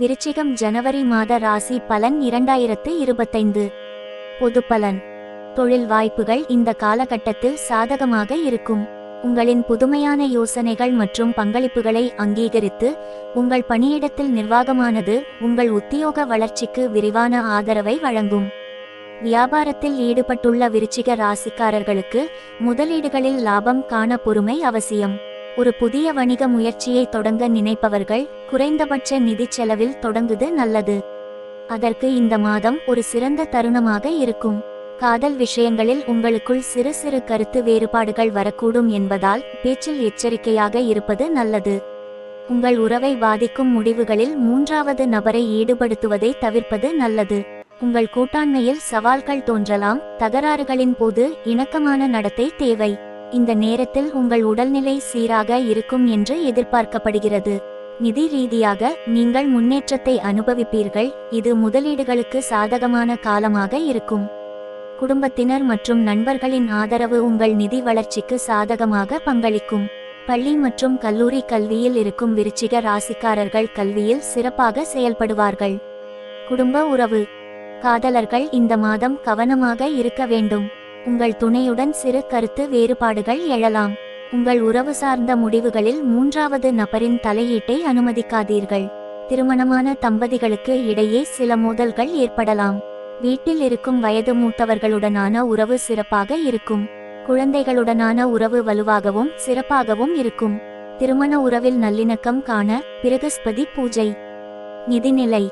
விருச்சிகம் ஜனவரி மாத ராசி பலன் இரண்டாயிரத்து இருபத்தைந்து. பொது பலன். தொழில் வாய்ப்புகள் இந்த காலகட்டத்தில் சாதகமாக இருக்கும். உங்களின் புதுமையான யோசனைகள் மற்றும் பங்களிப்புகளை அங்கீகரித்து உங்கள் பணியிடத்தில் நிர்வாகமானது உங்கள் உத்தியோக வளர்ச்சிக்கு விரிவான ஆதரவை வழங்கும். வியாபாரத்தில் ஈடுபட்டுள்ள விருச்சிக ராசிக்காரர்களுக்கு முதலீடுகளில் லாபம் காண பொறுமை அவசியம். ஒரு புதிய வணிக முயற்சியை தொடங்க நினைப்பவர்கள் குறைந்தபட்ச நிதி செலவில் தொடங்குது நல்லது. அதற்கு இந்த மாதம் ஒரு சிறந்த தருணமாக இருக்கும். காதல் விஷயங்களில் உங்களுக்குள் சிறு சிறு கருத்து வேறுபாடுகள் வரக்கூடும் என்பதால் பேச்சில் எச்சரிக்கையாக இருப்பது நல்லது. உங்கள் உறவை பாதிக்கும் முடிவுகளில் மூன்றாவது நபரை ஈடுபடுத்துவதை தவிர்ப்பது நல்லது. உங்கள் கூட்டாண்மையில் சவால்கள் தோன்றலாம் தகராறுகளின் போது இணக்கமான நடத்தை தேவை. இந்த நேரத்தில் உங்கள் உடல்நிலை சீராக இருக்கும் என்று எதிர்பார்க்கப்படுகிறது. நிதி ரீதியாக நீங்கள் முன்னேற்றத்தை அனுபவிப்பீர்கள். இது முதலீடுகளுக்கு சாதகமான காலமாக இருக்கும். குடும்பத்தினர் மற்றும் நண்பர்களின் ஆதரவு உங்கள் நிதி வளர்ச்சிக்கு சாதகமாக பங்களிக்கும். பள்ளி மற்றும் கல்லூரி கல்வியில் இருக்கும் விருச்சிக ராசிக்காரர்கள் கல்வியில் சிறப்பாக செயல்படுவார்கள். குடும்ப உறவு. காதலர்கள் இந்த மாதம் கவனமாக இருக்க வேண்டும். உங்கள் துணையுடன் சிறு கருத்து வேறுபாடுகள் எழலாம். உங்கள் உறவு சார்ந்த முடிவுகளில் மூன்றாவது நபரின் தலையீட்டை அனுமதிக்காதீர்கள். திருமணமான தம்பதிகளுக்கு இடையே சில மோதல்கள் ஏற்படலாம். வீட்டில் இருக்கும் வயது மூத்தவர்களுடனான உறவு சிறப்பாக இருக்கும். குழந்தைகளுடனான உறவு வலுவாகவும் சிறப்பாகவும் இருக்கும். திருமண உறவில் நல்லிணக்கம் காண பிரகஸ்பதி பூஜை. நிதிநிலை.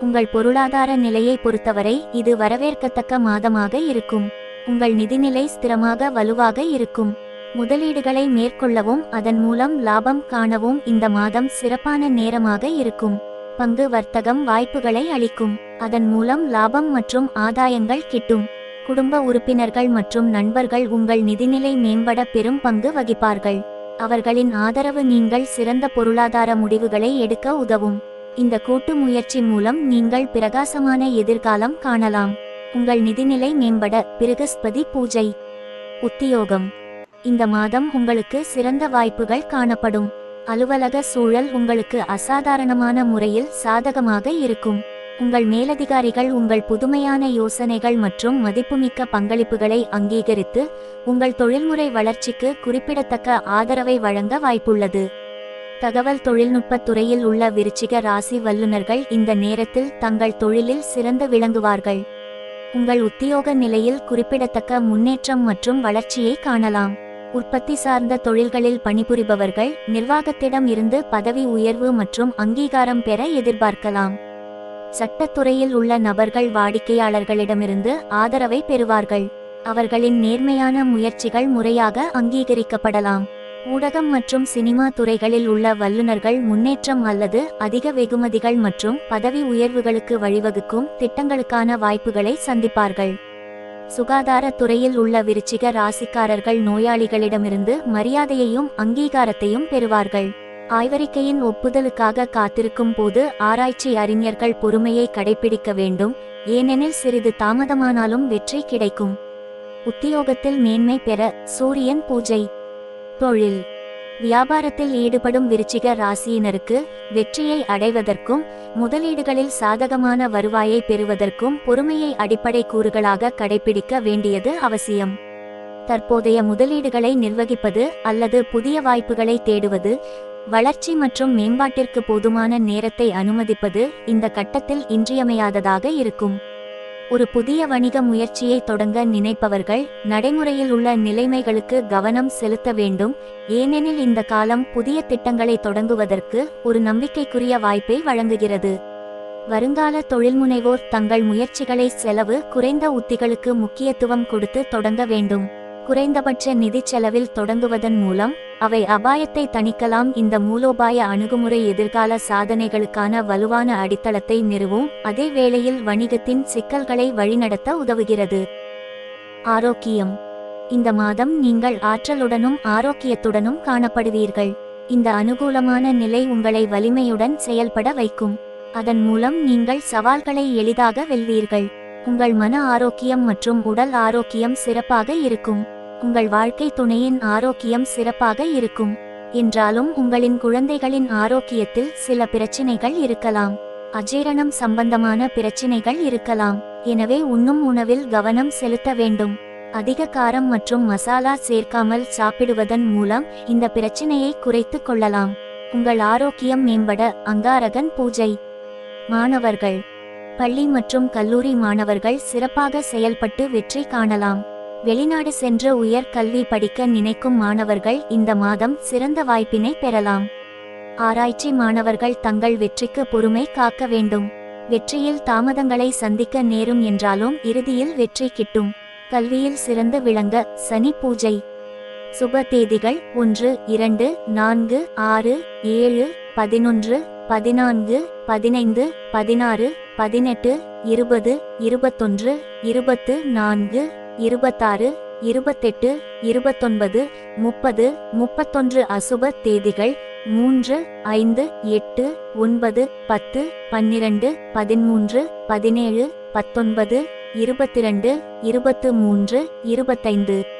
உங்கள் பொருளாதார நிலையை பொறுத்தவரை இது வரவேற்கத்தக்க மாதமாக இருக்கும். உங்கள் நிதிநிலை ஸ்திரமாக வலுவாக இருக்கும். முதலீடுகளை மேற்கொள்ளவும் அதன் மூலம் லாபம் காணவும் இந்த மாதம் சிறப்பான நேரமாக இருக்கும். பங்கு வர்த்தகம் வாய்ப்புகளை அளிக்கும். அதன் மூலம் லாபம் மற்றும் ஆதாயங்கள் கிட்டும். குடும்ப உறுப்பினர்கள் மற்றும் நண்பர்கள் உங்கள் நிதிநிலை மேம்பட பெரும் பங்கு வகிப்பார்கள். அவர்களின் ஆதரவு நீங்கள் சிறந்த பொருளாதார முடிவுகளை எடுக்க உதவும். இந்த கூட்டு முயற்சி மூலம் நீங்கள் பிரகாசமான எதிர்காலம் காணலாம். உங்கள் நிதிநிலை மேம்பட பிருகஸ்பதி பூஜை. உத்தியோகம். இந்த மாதம் உங்களுக்கு சிறந்த வாய்ப்புகள் காணப்படும். அலுவலக சூழல் உங்களுக்கு அசாதாரணமான முறையில் சாதகமாக இருக்கும். உங்கள் மேலதிகாரிகள் உங்கள் புதுமையான யோசனைகள் மற்றும் மதிப்புமிக்க பங்களிப்புகளை அங்கீகரித்து உங்கள் தொழில்முறை வளர்ச்சிக்கு குறிப்பிடத்தக்க ஆதரவை வழங்க வாய்ப்புள்ளது. தகவல் தொழில்நுட்பத் துறையில் உள்ள விருச்சிக ராசி வல்லுநர்கள் இந்த நேரத்தில் தங்கள் தொழிலில் சிறந்து விளங்குவார்கள். உங்கள் உத்தியோக நிலையில் குறிப்பிடத்தக்க முன்னேற்றம் மற்றும் வளர்ச்சியை காணலாம். உற்பத்தி சார்ந்த தொழில்களில் பணிபுரிபவர்கள் நிர்வாகத்திடம் இருந்து பதவி உயர்வு மற்றும் அங்கீகாரம் பெற எதிர்பார்க்கலாம். சட்டத்துறையில் உள்ள நபர்கள் வாடிக்கையாளர்களிடமிருந்து ஆதரவை பெறுவார்கள். அவர்களின் நேர்மையான முயற்சிகள் முறையாக அங்கீகரிக்கப்படலாம். ஊடகம் மற்றும் சினிமா துறைகளில் உள்ள வல்லுநர்கள் முன்னேற்றம் அல்லது அதிக வெகுமதிகள் மற்றும் பதவி உயர்வுகளுக்கு வழிவகுக்கும் திட்டங்களுக்கான வாய்ப்புகளை சந்திப்பார்கள். சுகாதாரத்துறையில் உள்ள விருச்சிக ராசிக்காரர்கள் நோயாளிகளிடமிருந்து மரியாதையையும் அங்கீகாரத்தையும் பெறுவார்கள். ஆய்வறிக்கையின் ஒப்புதலுக்காக காத்திருக்கும் போது ஆராய்ச்சி அறிஞர்கள் பொறுமையை கடைபிடிக்க வேண்டும் ஏனெனில் சிறிது தாமதமானாலும் வெற்றி கிடைக்கும். உத்தியோகத்தில் மேன்மை பெற சூரியன் பூஜை. தொழில். வியாபாரத்தில் ஈடுபடும் விருச்சிக ராசியினருக்கு வெற்றியை அடைவதற்கும் முதலீடுகளில் சாதகமான வருவாயை பெறுவதற்கும் பொறுமையை அடிப்படை கூறுகளாக கடைபிடிக்க வேண்டியது அவசியம். தற்போதைய முதலீடுகளை நிர்வகிப்பது அல்லது புதிய வாய்ப்புகளை தேடுவது வளர்ச்சி மற்றும் மேம்பாட்டிற்கு போதுமான நேரத்தை அனுமதிப்பது இந்த கட்டத்தில் இன்றியமையாததாக இருக்கும். ஒரு புதிய வணிக முயற்சியை தொடங்க நினைப்பவர்கள் நடைமுறையில் உள்ள நிலைமைகளுக்கு கவனம் செலுத்த வேண்டும். ஏனெனில் இந்த காலம் புதிய திட்டங்களை தொடங்குவதற்கு ஒரு நம்பிக்கைக்குரிய வாய்ப்பை வழங்குகிறது. வருங்கால தொழில்முனைவோர் தங்கள் முயற்சிகளை செலவு குறைந்த உத்திகளுக்கு முக்கியத்துவம் கொடுத்து தொடங்க வேண்டும். குறைந்தபட்ச நிதி செலவில் தொடங்குவதன் மூலம் அவை அபாயத்தை தணிக்கலாம். இந்த மூலோபாய அணுகுமுறை எதிர்கால சாதனைகளுக்கான வலுவான அடித்தளத்தை நிறுவும். அதே வேளையில் வணிகத்தின் சிக்கல்களை வழிநடத்த உதவுகிறது. ஆரோக்கியம். இந்த மாதம் நீங்கள் ஆற்றலுடனும் ஆரோக்கியத்துடனும் காணப்படுவீர்கள். இந்த அனுகூலமான நிலை உங்களை வலிமையுடன் செயல்பட வைக்கும். அதன் மூலம் நீங்கள் சவால்களை எளிதாக வெல்வீர்கள். உங்கள் மன ஆரோக்கியம் மற்றும் உடல் ஆரோக்கியம் சிறப்பாக இருக்கும். உங்கள் வாழ்க்கை துணையின் ஆரோக்கியம் சிறப்பாக இருக்கும். என்றாலும் உங்களின் குழந்தைகளின் ஆரோக்கியத்தில் சில பிரச்சினைகள் இருக்கலாம். அஜீரணம் சம்பந்தமான பிரச்சினைகள் இருக்கலாம். எனவே உண்ணும் உணவில் கவனம் செலுத்த வேண்டும். அதிக காரம் மற்றும் மசாலா சேர்க்காமல் சாப்பிடுவதன் மூலம் இந்த பிரச்சினையை குறைத்து கொள்ளலாம். உங்கள் ஆரோக்கியம் மேம்பட அங்காரகன் பூஜை. மாணவர்கள். பள்ளி மற்றும் கல்லூரி மாணவர்கள் சிறப்பாக செயல்பட்டு வெற்றி காணலாம். வெளிநாடு சென்று உயர் கல்வி படிக்க நினைக்கும் மாணவர்கள் இந்த மாதம் சிறந்த வாய்ப்பினை பெறலாம். ஆராய்ச்சி மாணவர்கள் தங்கள் வெற்றிக்கு பொறுமை காக்க வேண்டும். வெற்றியில் தாமதங்களை சந்திக்க நேரும் என்றாலும் இறுதியில் வெற்றி கிட்டும். கல்வியில் சிறந்து விளங்க சனி பூஜை. சுப தேதிகள் ஒன்று இரண்டு நான்கு ஆறு ஏழு பதினொன்று பதினான்கு பதினைந்து பதினாறு பதினெட்டு இருபது இருபத்தொன்று இருபத்து நான்கு இருபத்தாறு இருபத்தெட்டு இருபத்தொன்பது முப்பது முப்பத்தொன்று அசுப தேதிகள் மூன்று ஐந்து எட்டு ஒன்பது பத்து பன்னிரண்டு பதிமூன்று பதினேழு பத்தொன்பது இருபத்திரண்டு இருபத்து மூன்று இருபத்தைந்து.